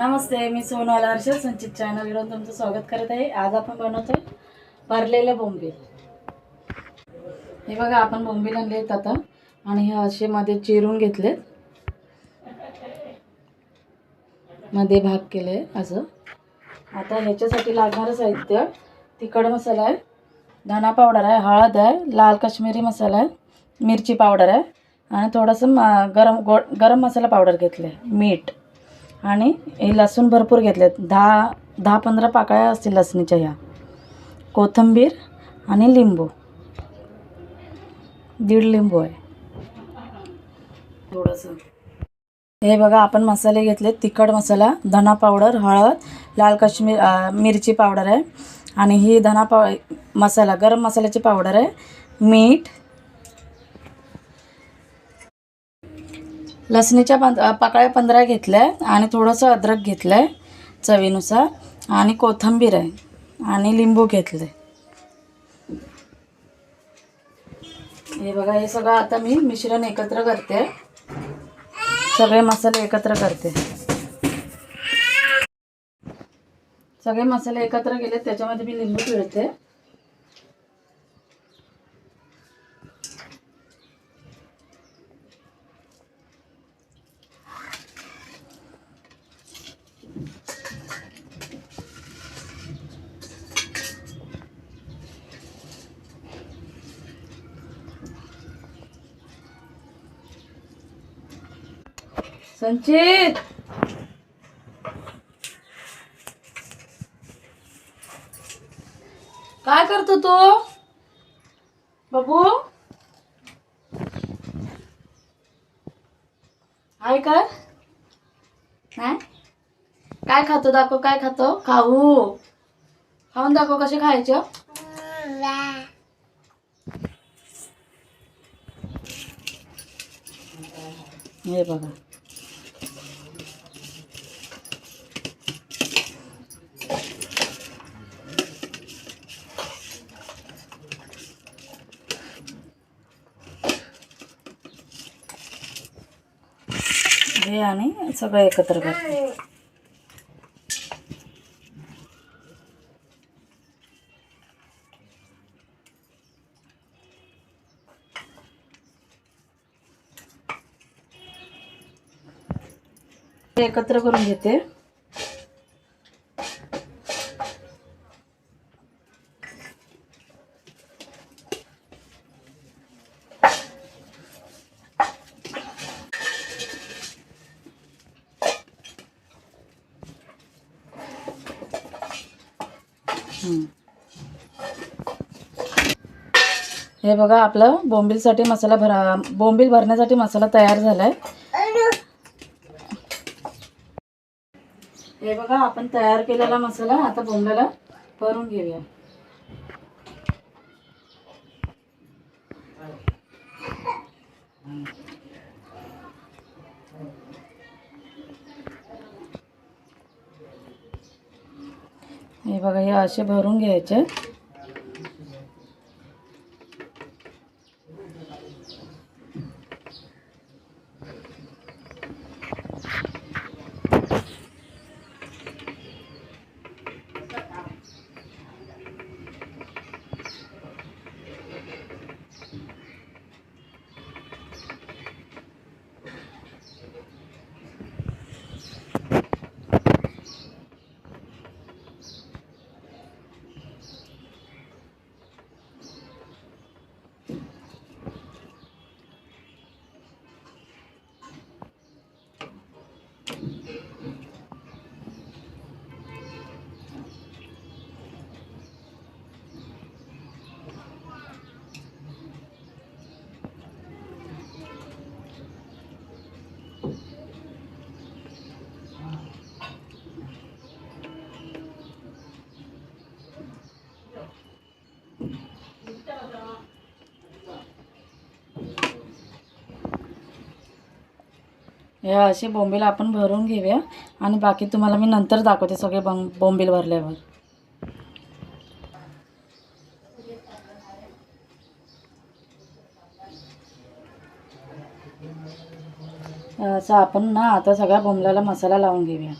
नमस्ते मी सोनवाला हर्षद संचित चॅनलवरून तुमचं स्वागत करत आहे. आज आपण बनवतोय भरलेले बोंबील. हे बघा आपण बोंबील आणले आहेत आता. आणि हे असे मध्ये चिरून घेतलेत. मध्ये भाग केले असं. आता ह्याच्यासाठी लागणारं साहित्य तिखड मसाला आहे धना पावडर आहे हळद आहे लाल काश्मीरी मसाला आहे मिरची पावडर आहे आणि थोडंसं म- गरम गो गरम मसाला पावडर घेतलं आहे मीठ. आणि हे लसूण भरपूर घेतलेत. दहा दहा पंधरा पाकळ्या असतील लसणीच्या ह्या. कोथिंबीर आणि लिंबू. दीड लिंबू आहे. थोडंसं. हे बघा आपण मसाले घेतले तिखट मसाला धना पावडर हळद लाल काश्मीर मिरची पावडर आहे. आणि ही धना पाव मसाला गरम मसाल्याची पावडर आहे. मीठ लसणीच्या पं पाकळ्या पंधरा घेतल्या आहे आणि थोडंसं अद्रक घेतलं आहे चवीनुसार आणि कोथिंबीर आहे आणि लिंबू घेतलं आहे हे बघा हे सगळं आता मी मिश्रण एकत्र करते. सगळे मसाले एकत्र करते. सगळे मसाले एकत्र केले त्याच्यामध्ये मी लिंबू पिळते. संचित! काय करतो तू? बाबू? आहे कर नाही? काय खातो? दाखव काय खातो? खाऊ. खाऊन दाखव कसे खायचं. हे बघा. हे आणि सगळं एकत्र करते. एकत्र करून घेते. हे बघा आपलं बोंबीलसाठी मसाला भरा बोंबील भरण्यासाठी मसाला तयार झाला आहे हे बघा आपण तयार केलेला मसाला आता बोंबल्याला भरून घेऊया. हे बघा हे असे भरून घ्यायचे. हे असे बोंबील आपण भरून घेऊया. आणि बाकी तुम्हाला मी नंतर दाखवते सगळे बं बोंबील भरल्यावर. असं आपण ना आता सगळ्या बोंबलाला मसाला लावून घेऊया.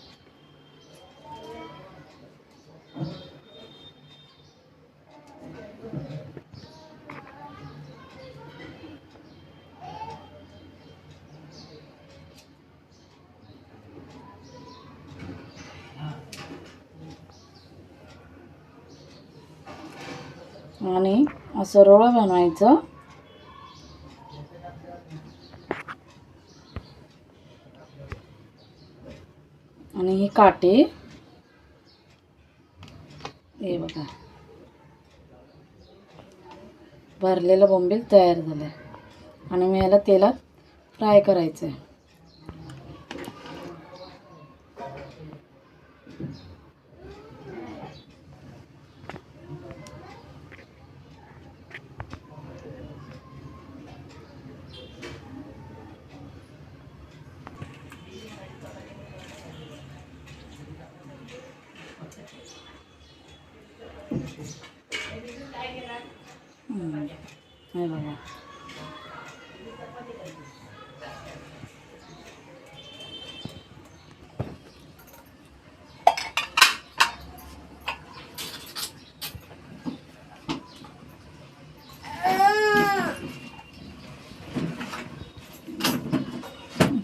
आणि असं रोळ बनवायचं. आणि ही काठी हे बघा. भरलेलं बोंबील तयार झालं आणि मी याला तेलात फ्राय करायचं आहे हम्म. हे बघा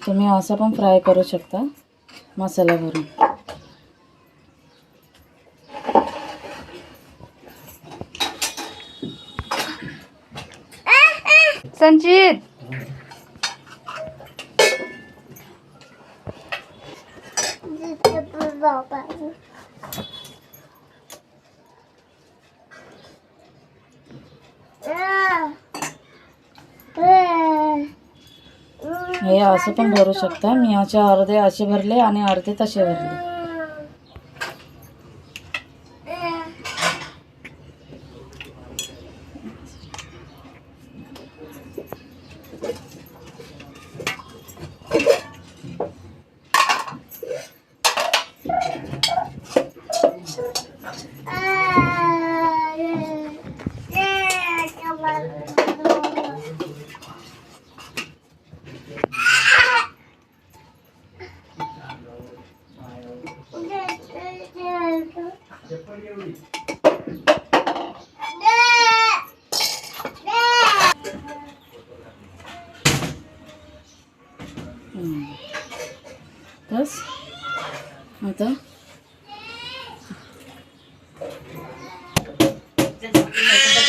तुम्ही असं पण करू शकता मसाला भरून संचित हे असं पण भरू शकता. मी असे अर्धे असे भरले आणि अर्धे तसे भरले. Thus? आता?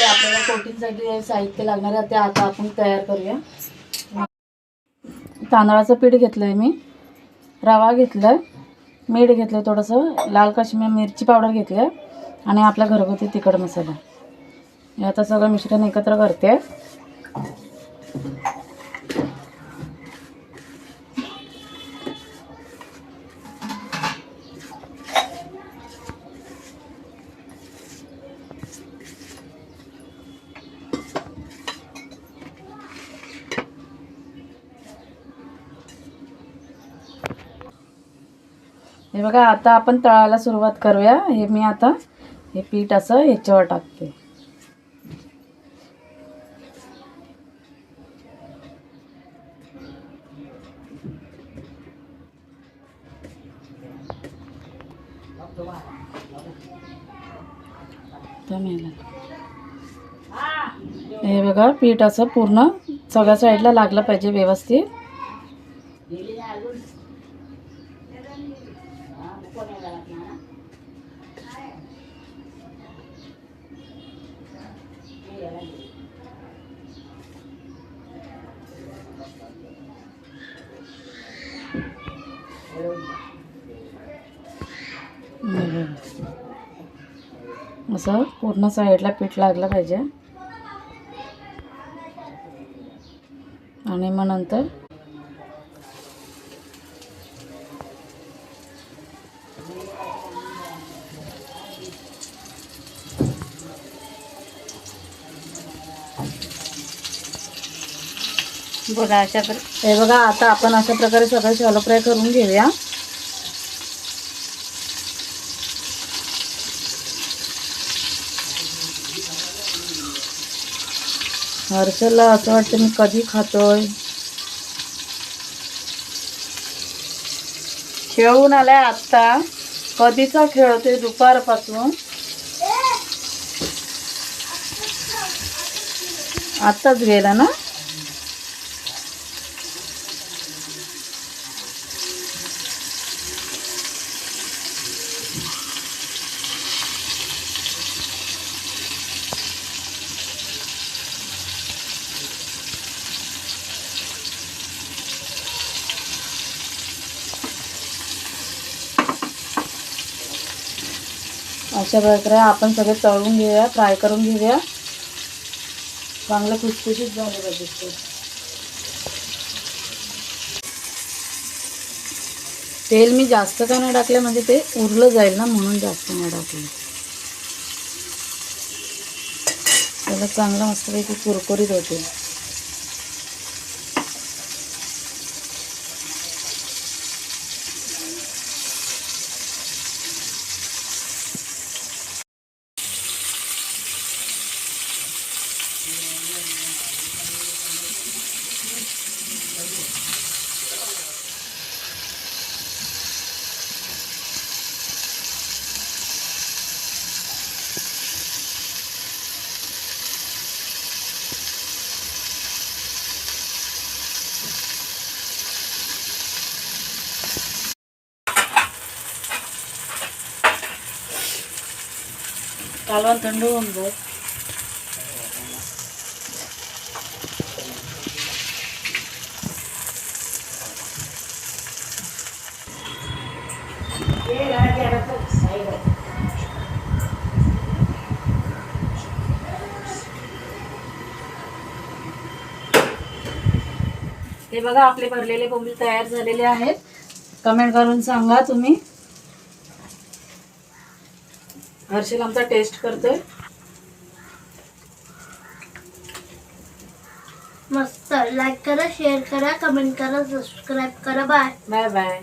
आपल्याला कोटिंगसाठी साहित्य लागणार आहे ते आता आपण तयार करूया. तांदळाचं पीठ घेतलं आहे मी. रवा घेतला आहे मीठ घेतलं आहे थोडंसं. लाल काश्मीर मिरची पावडर घेतली आहे आणि आपला घरगुती तिखट मसाला. हे आता सगळं मिश्रण एकत्र करते. हे बघा आता आपण तळायला सुरुवात करूया. हे मी आता हे पीठ असं ह्याच्यावर टाकते. हे बघा पीठ असं पूर्ण सगळ्या साईडला लागलं पाहिजे व्यवस्थित. असं पूर्ण साईडला पीठ लागलं पाहिजे. आणि मग नंतर बघा अशा प्र हे बघा आता आपण अशा प्रकारे सगळं शॅलो फ्राय करून घेऊया. हर्षला असं वाटतं मी कधी खातोय. खेळून आलाय आत्ता. कधीचा खेळतोय दुपारपासून? आत्ताच गेला ना? अशा प्रकारे आपण सगळे तळून घेऊया फ्राय करून घेऊया. चांगलं खुसखुशीत झालं पाहिजे तेल मी जास्त का नाही टाकलं म्हणजे ते उरलं जाईल ना म्हणून जास्त नाही टाकलं. त्याला चांगलं मस्तपैकी कुरकुरीत होते. कालवण थंड होऊन जाईल हे बघा आपले भरलेले बोंबील तयार झालेले आहेत. कमेंट करून सांगा तुम्ही. हर्षल आमचा टेस्ट करतोय. मस्त. लाईक करा शेअर करा कमेंट करा सबस्क्राईब करा. Bye bye bye